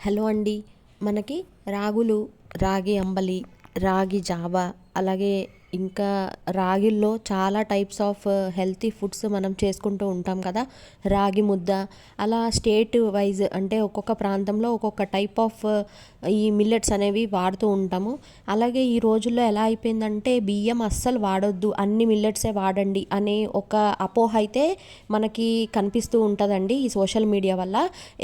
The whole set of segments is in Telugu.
హలో అండి. మనకి రాగులు రాగి అంబలి రాగి జావా అలాగే ఇంకా రాగిల్లో చాలా టైప్స్ ఆఫ్ హెల్తీ ఫుడ్స్ మనం చేసుకుంటూ ఉంటాం కదా. రాగి ముద్ద అలా స్టేట్ వైజ్ అంటే ఒక్కొక్క ప్రాంతంలో ఒక్కొక్క టైప్ ఆఫ్ uh, ఈ మిల్లెట్స్ అనేవి వాడుతూ ఉంటాము. అలాగే ఈ రోజుల్లో ఎలా అయిపోయిందంటే బియ్యం అస్సలు వాడొద్దు అన్ని మిల్లెట్సే వాడండి అనే ఒక అపోహ అయితే మనకి కనిపిస్తూ ఉంటుందండి ఈ సోషల్ మీడియా వల్ల.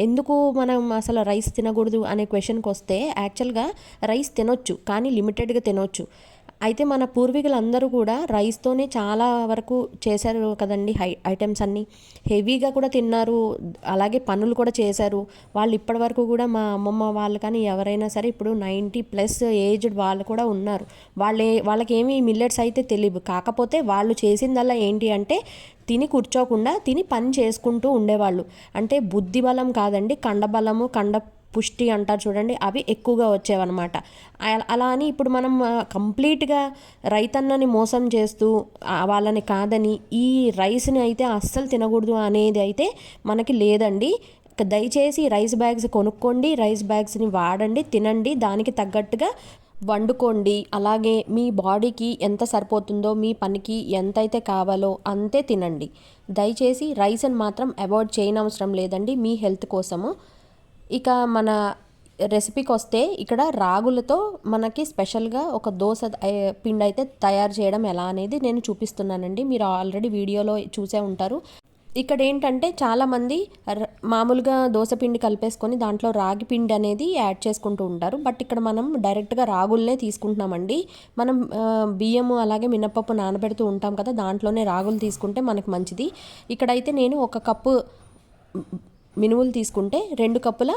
ఎందుకు మనం అసలు రైస్ తినకూడదు అనే క్వశ్చన్కి వస్తే యాక్చువల్గా రైస్ తినొచ్చు కానీ లిమిటెడ్గా తినొచ్చు. అయితే మన పూర్వీకులందరూ కూడా రైస్తోనే చాలా వరకు చేశారు కదండి హై ఐటమ్స్ అన్నీ. హెవీగా కూడా తిన్నారు అలాగే పనులు కూడా చేశారు. వాళ్ళు ఇప్పటి వరకు కూడా మా అమ్మమ్మ వాళ్ళు కానీ ఎవరైనా సరే ఇప్పుడు నైంటీ ప్లస్ ఏజ్డ్ వాళ్ళు కూడా ఉన్నారు. వాళ్ళే వాళ్ళకేమి మిల్లెట్స్ అయితే తెలియదు కాకపోతే వాళ్ళు చేసిందల్లా ఏంటి అంటే తిని కూర్చోకుండా తిని పని చేసుకుంటూ ఉండేవాళ్ళు. అంటే బుద్ధి బలం కాదండి కండబలము కండ పుష్టి అంటారు చూడండి అవి ఎక్కువగా వచ్చేవన్నమాట. అలా అని ఇప్పుడు మనం కంప్లీట్గా రైతన్నని మోసం చేస్తూ వాళ్ళని కాదని ఈ రైస్ని అయితే అస్సలు తినకూడదు అనేది అయితే మనకి లేదండి. దయచేసి రైస్ బ్యాగ్స్ కొనుక్కోండి రైస్ బ్యాగ్స్ని వాడండి తినండి దానికి తగ్గట్టుగా వండుకోండి. అలాగే మీ బాడీకి ఎంత సరిపోతుందో మీ పనికి ఎంతైతే కావాలో అంతే తినండి. దయచేసి రైస్ని మాత్రం అవాయిడ్ చేయనవసరం లేదండి మీ హెల్త్ కోసము. ఇక మన రెసిపీకి వస్తే ఇక్కడ రాగులతో మనకి స్పెషల్గా ఒక దోశ పిండి అయితే తయారు చేయడం ఎలా అనేది నేను చూపిస్తున్నానండి. మీరు ఆల్రెడీ వీడియోలో చూసే ఉంటారు. ఇక్కడ ఏంటంటే చాలామంది మామూలుగా దోశ పిండి కలిపేసుకొని దాంట్లో రాగి పిండి అనేది యాడ్ చేసుకుంటూ ఉంటారు. బట్ ఇక్కడ మనం డైరెక్ట్గా రాగులనే తీసుకుంటున్నామండి. మనం బియ్యము అలాగే మినపప్పు నానబెడుతూ ఉంటాం కదా దాంట్లోనే రాగులు తీసుకుంటే మనకు మంచిది. ఇక్కడైతే నేను ఒక కప్పు మినుములు తీసుకుంటే రెండు కప్పుల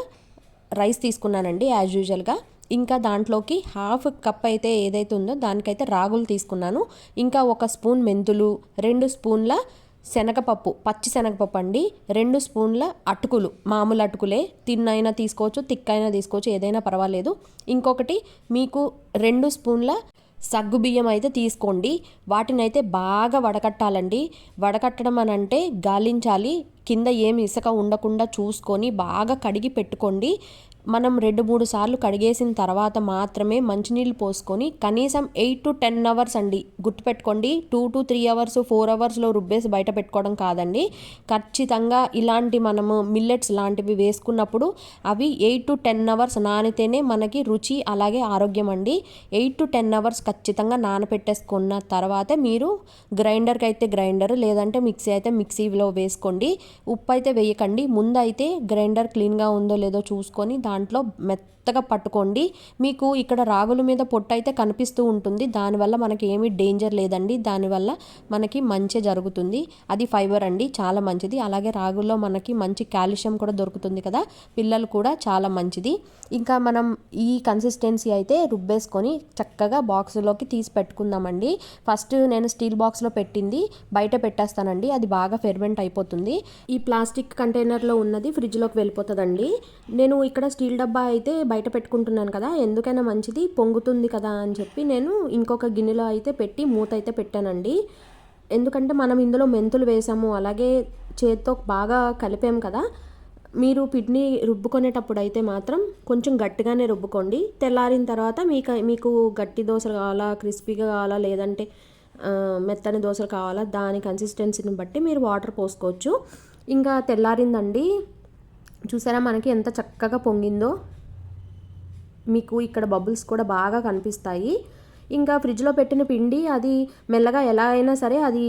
రైస్ తీసుకున్నానండి యాజ్ యూజువల్గా ఇంకా దాంట్లోకి హాఫ్ కప్ అయితే ఏదైతే ఉందో దానికైతే రాగులు తీసుకున్నాను. ఇంకా ఒక స్పూన్ మెంతులు రెండు స్పూన్ల శనగపప్పు పచ్చి శనగపప్పు అండి. రెండు స్పూన్ల అటుకులు మామూలు అటుకులే తిన్నైనా తీసుకోవచ్చు తిక్కైనా తీసుకోవచ్చు ఏదైనా పర్వాలేదు. ఇంకొకటి మీకు రెండు స్పూన్ల సగ్గు బియ్యం అయితే తీసుకోండి. వాటిని అయితే బాగా వడకట్టాలండి. వడకట్టడం అని అంటే గాలించాలి. కింద ఏమి ఇసుక ఉండకుండా చూసుకొని బాగా కడిగి పెట్టుకోండి. మనం రెండు మూడు సార్లు కడిగేసిన తర్వాత మాత్రమే మంచినీళ్ళు పోసుకొని కనీసం ఎయిట్ టు టెన్ అవర్స్ అండి గుర్తుపెట్టుకోండి. Two to three hours four అవర్స్లో రుబ్బేసి బయట పెట్టుకోవడం కాదండి. ఖచ్చితంగా ఇలాంటి మనము మిల్లెట్స్ లాంటివి వేసుకున్నప్పుడు అవి ఎయిట్ టు టెన్ అవర్స్ నానితేనే మనకి రుచి అలాగే ఆరోగ్యం అండి. ఎయిట్ టు టెన్ అవర్స్ ఖచ్చితంగా నానపెట్టేసుకున్న తర్వాతే మీరు గ్రైండర్కి అయితే గ్రైండర్ లేదంటే మిక్సీ అయితే మిక్సీలో వేసుకోండి. ఉప్పు అయితే వేయకండి. ముందైతే గ్రైండర్ క్లీన్గా ఉందో లేదో చూసుకొని దాంట్లో మెత్త మెత్తగా పట్టుకోండి. మీకు ఇక్కడ రాగుల మీద పొట్టు అయితే కనిపిస్తూ ఉంటుంది. దానివల్ల మనకి ఏమీ డేంజర్ లేదండి. దానివల్ల మనకి మంచి జరుగుతుంది. అది ఫైబర్ అండి. చాలా మంచిది. అలాగే రాగుల్లో మనకి మంచి కాల్షియం కూడా దొరుకుతుంది కదా. పిల్లలు కూడా చాలా మంచిది. ఇంకా మనం ఈ కన్సిస్టెన్సీ అయితే రుబ్బేసుకొని చక్కగా బాక్స్లోకి తీసి పెట్టుకుందామండి. ఫస్ట్ నేను స్టీల్ బాక్స్లో పెట్టింది. బయట పెట్టేస్తానండి. అది బాగా ఫెర్మెంట్ అయిపోతుంది. ఈ ప్లాస్టిక్ కంటైనర్లో ఉన్నది ఫ్రిడ్జ్లోకి వెళ్ళిపోతుందండి. నేను ఇక్కడ స్టీల్ డబ్బా అయితే బయట పెట్టుకుంటున్నాను కదా ఎందుకైనా మంచిది పొంగుతుంది కదా అని చెప్పి నేను ఇంకొక గిన్నెలో అయితే పెట్టి మూత అయితే పెట్టానండి. ఎందుకంటే మనం ఇందులో మెంతులు వేసాము అలాగే చేత్తో బాగా కలిపాం కదా. మీరు పిడ్నీ రుబ్బుకునేటప్పుడు అయితే మాత్రం కొంచెం గట్టిగానే రుబ్బుకోండి. తెల్లారిన తర్వాత మీకు మీకు గట్టి దోశలు కావాలా క్రిస్పీగా కావాలా లేదంటే మెత్తని దోశలు కావాలా దాని కన్సిస్టెన్సీని బట్టి మీరు వాటర్ పోసుకోవచ్చు. ఇంకా తెల్లారిందండి. చూసారా మనకి ఎంత చక్కగా పొంగిందో? మీకు ఇక్కడ బబుల్స్ కూడా బాగా కనిపిస్తాయి. ఇంకా ఫ్రిడ్జ్లో పెట్టిన పిండి అది మెల్లగా ఎలా అయినా సరే అది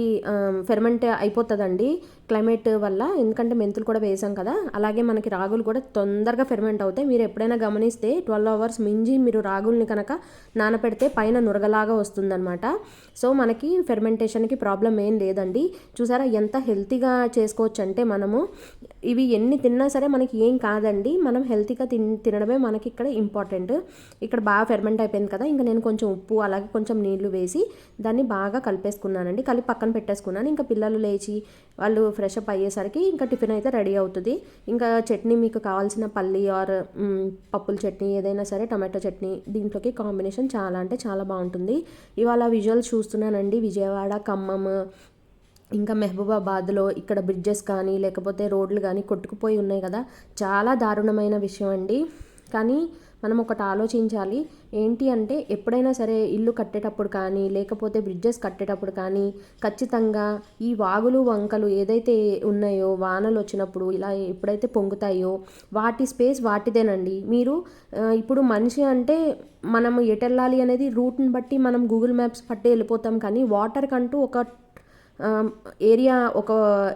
ఫెర్మెంట్ అయిపోతుందండి. క్లైమేట్ వల్ల ఎందుకంటే మెంతులు కూడా వేసాం కదా అలాగే మనకి రాగులు కూడా తొందరగా ఫెర్మెంట్ అవుతాయి. మీరు ఎప్పుడైనా గమనిస్తే ట్వెల్వ్ అవర్స్ మించి మీరు రాగుల్ని కనుక నానపెడితే పైన నురగలాగా వస్తుందన్నమాట. సో మనకి ఫెర్మెంటేషన్కి ప్రాబ్లం ఏం లేదండి. చూసారా ఎంత హెల్తీగా చేసుకోవచ్చు అంటే మనము ఇవి ఎన్ని తిన్నా సరే మనకి ఏం కాదండి. మనం హెల్తీగా తిన్ తినడమే మనకి ఇక్కడ ఇంపార్టెంట్. ఇక్కడ బాగా ఫెర్మెంట్ అయిపోయింది కదా ఇంకా నేను కొంచెం ఉప్పు అలాగే కొంచెం నీళ్ళు వేసి దాన్ని బాగా కలిపేసుకున్నానండి. కలిపి పక్కన పెట్టేసుకున్నాను. ఇంకా పిల్లలు లేచి వాళ్ళు ఫ్రెష్ అప్ అయ్యేసరికి ఇంకా టిఫిన్ అయితే రెడీ అవుతుంది. ఇంకా చట్నీ మీకు కావాల్సిన పల్లి ఆర్ పప్పుల చట్నీ ఏదైనా సరే టమాటో చట్నీ దీంట్లోకి కాంబినేషన్ చాలా అంటే చాలా బాగుంటుంది. ఇవాళ విజువల్స్ చూస్తున్నానండి. విజయవాడ ఖమ్మం ఇంకా మెహబూబాబాద్లో ఇక్కడ బ్రిడ్జెస్ కానీ లేకపోతే రోడ్లు కానీ కొట్టుకుపోయి ఉన్నాయి కదా. చాలా దారుణమైన విషయం అండి. కానీ మనం ఒకటి ఆలోచించాలి. ఏంటి అంటే ఎప్పుడైనా సరే ఇల్లు కట్టేటప్పుడు కానీ లేకపోతే బ్రిడ్జెస్ కట్టేటప్పుడు కానీ ఖచ్చితంగా ఈ వాగులు వంకలు ఏదైతే ఉన్నాయో వానలు వచ్చినప్పుడు ఇలా ఎప్పుడైతే పొంగుతాయో వాటి స్పేస్ వాటిదేనండి. మీరు ఇప్పుడు మనిషి అంటే మనం ఎటు వెళ్ళాలి అనేది రూట్ని బట్టి మనం గూగుల్ మ్యాప్స్ పట్టి వెళ్ళిపోతాం కానీ వాటర్ కంటూ ఒక ఏరియా ఒక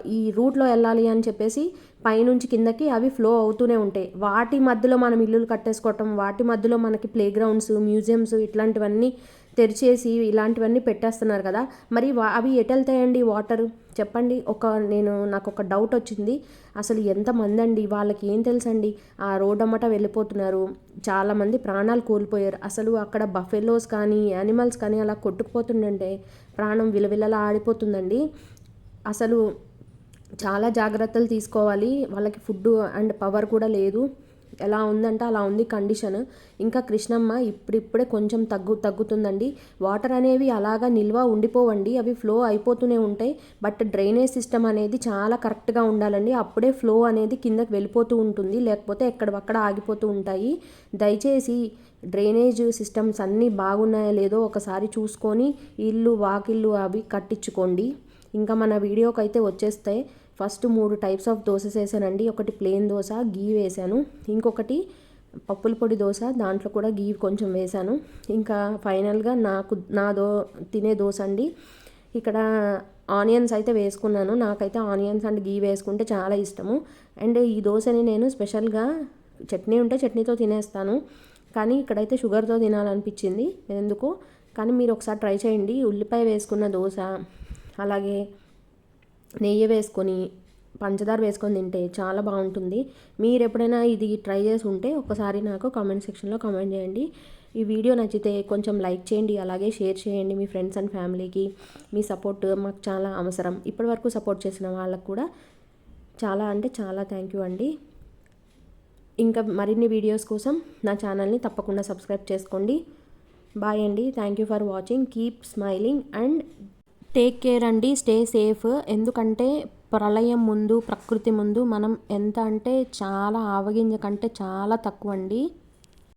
ఈ రూట్లో వెళ్ళాలి అని చెప్పేసి పైనుంచి కిందకి అవి ఫ్లో అవుతూనే ఉంటాయి. వాటి మధ్యలో మనం ఇల్లులు కట్టేసుకోవటం వాటి మధ్యలో మనకి ప్లే గ్రౌండ్స్ మ్యూజియంస్ ఇట్లాంటివన్నీ తెరిచేసి ఇలాంటివన్నీ పెట్టేస్తున్నారు కదా. మరి వా అవి ఎటు వెళ్తాయండి వాటర్? చెప్పండి. ఒక నేను నాకు ఒక డౌట్ వచ్చింది. అసలు ఎంతమంది అండి వాళ్ళకి ఏం తెలుసండి? ఆ రోడ్ అమ్మట వెళ్ళిపోతున్నారు. చాలామంది ప్రాణాలు కోల్పోయారు. అసలు అక్కడ బఫెలోస్ కానీ యానిమల్స్ కానీ అలా కొట్టుకుపోతుండంటే ప్రాణం విలవిలలా ఆడిపోతుందండి. అసలు చాలా జాగ్రత్తలు తీసుకోవాలి. వాళ్ళకి ఫుడ్ అండ్ పవర్ కూడా లేదు. ఎలా ఉందంటే అలా ఉంది కండిషన్. ఇంకా కృష్ణమ్మ ఇప్పుడిప్పుడే కొంచెం తగ్గు తగ్గుతుందండి. వాటర్ అనేవి అలాగా నిల్వ ఉండిపోవండి. అవి ఫ్లో అయిపోతూనే ఉంటాయి. బట్ డ్రైనేజ్ సిస్టమ్ అనేది చాలా కరెక్ట్గా ఉండాలండి. అప్పుడే ఫ్లో అనేది కిందకి వెళ్ళిపోతూ ఉంటుంది. లేకపోతే ఎక్కడవక్కడ ఆగిపోతూ ఉంటాయి. దయచేసి డ్రైనేజ్ సిస్టమ్స్ అన్నీ బాగున్నాయో లేదో ఒకసారి చూసుకొని ఇల్లు వాకిళ్ళు అవి కట్టించుకోండి. ఇంకా మన వీడియోకి అయితే వచ్చేస్తే ఫస్ట్ మూడు టైప్స్ ఆఫ్ దోసెస్ వేసానండి ఒకటి ప్లెయిన్ దోశ గీ వేసాను ఇంకొకటి పప్పుల పొడి దోశ దాంట్లో కూడా గీ కొంచెం వేసాను ఇంకా ఫైనల్గా నాకు నా దో తినే దోశ అండి. ఇక్కడ ఆనియన్స్ అయితే వేసుకున్నాను. నాకైతే ఆనియన్స్ అండ్ గీ వేసుకుంటే చాలా ఇష్టము. అండ్ ఈ దోశని నేను స్పెషల్గా చట్నీ ఉంటే చట్నీతో తినేస్తాను. కానీ ఇక్కడైతే షుగర్తో తినాలనిపించింది. ఎందుకు? కానీ మీరు ఒకసారి ట్రై చేయండి. ఉల్లిపాయ వేసుకున్న దోశ అలాగే నెయ్యి వేసుకొని పంచదార వేసుకొని తింటే చాలా బాగుంటుంది. మీరు ఎప్పుడైనా ఇది ట్రై చేసి ఉంటే ఒకసారి నాకు కామెంట్ సెక్షన్లో కామెంట్ చేయండి. ఈ వీడియో నచ్చితే కొంచెం లైక్ చేయండి అలాగే షేర్ చేయండి మీ ఫ్రెండ్స్ అండ్ ఫ్యామిలీకి మీ సపోర్ట్ మాకు చాలా అవసరం. ఇప్పటివరకు సపోర్ట్ చేసిన వాళ్ళకు కూడా చాలా అంటే చాలా థ్యాంక్ యూ అండి. ఇంకా మరిన్ని వీడియోస్ కోసం నా ఛానల్ని తప్పకుండా సబ్స్క్రైబ్ చేసుకోండి. బాయ్ అండి. Thank you for watching keep smiling and take care అండి స్టే సేఫ్. ఎందుకంటే ప్రళయం ముందు ప్రకృతి ముందు మనం ఎంత అంటే చాలా ఆవగింజ కంటే చాలా తక్కువ అండి